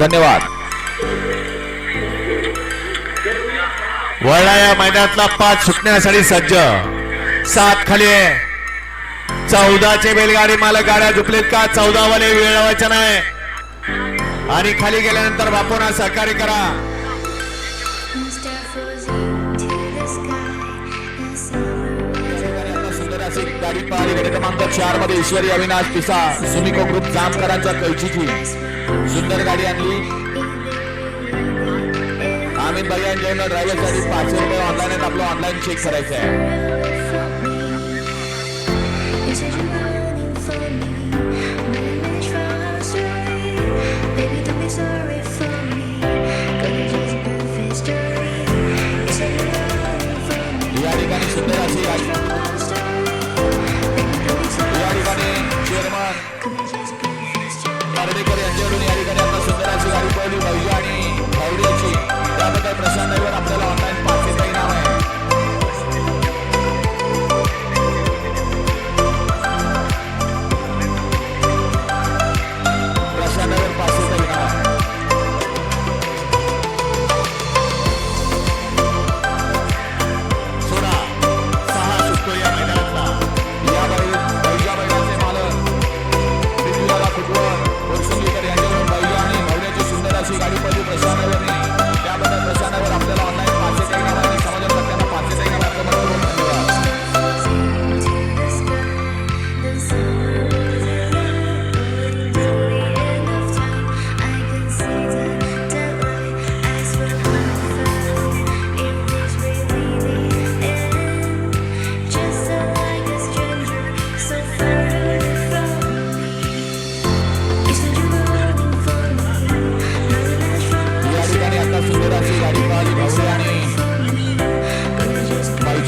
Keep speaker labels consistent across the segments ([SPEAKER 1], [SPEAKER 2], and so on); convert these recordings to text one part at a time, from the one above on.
[SPEAKER 1] धन्यवाद.
[SPEAKER 2] वळला या मैदानातला पाच सुटण्यासाठी सज्ज. सात खाली आहे. चौदाचे बैलगाडी मालक गाड्या झुपलेत का? चौदा वाले वेळ लावायचा नाही. आणि खाली गेल्यानंतर बापूंना सहकार्य करा.
[SPEAKER 1] क्रमांक चारमध्ये ईश्वरी अविनाश पिसा सुमिको ग्रुप जामकरांच्या कैचीची सुंदर गाडी आणली. अमित भाई यांच्या ड्रायव्हरसाठी पाचशे रुपये ऑनलाईन आपलं ऑनलाईन चेक करायचं आहे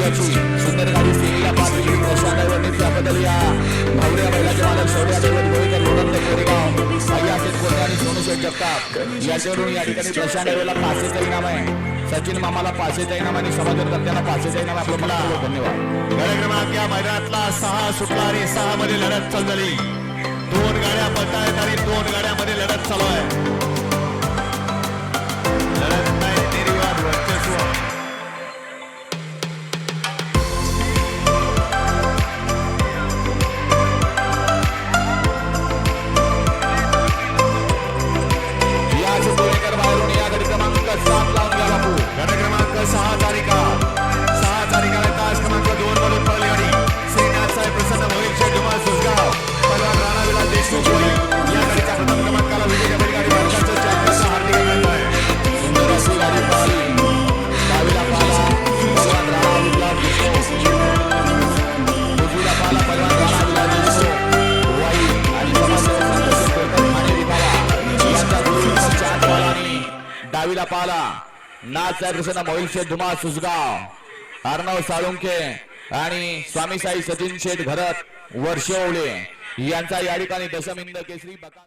[SPEAKER 1] बैजाची सुंदर गाडी सेमीला पाहिली प्रशांत ड्रायव्हरने त्याबद्दल बैलाचे मालक शौर्या ड्रायव्हर गोळीकर लोणंद कोरेगाव साई आशिष आणि सोनू शेठ जगताप. याच्यावरून या ठिकाणी प्रशांत ड्रायव्हरला पाचशेचा इनाम आहे. सचिन मामाला पाचशेचा इनाम आणि समाजकर्त्यांना पाचशेचा इनाम आहे. आपलं मला धन्यवाद.
[SPEAKER 2] गड या मैदानातला सहा सुटला आणि सहा मध्ये लढत चालू झाली दोन गाड्या पडतायत आणि दोन गाड्यामध्ये लढत चालू आहे.
[SPEAKER 1] दहावीला पाला. नाच कृष्ण प्रसन्न मोहिल शेठ धुमा सुसगाव अर्णव साळुंके आणि स्वामी साई सचिन शेठ घरत ओवळे यांचा या ठिकाणी दशमिंद केसरी बका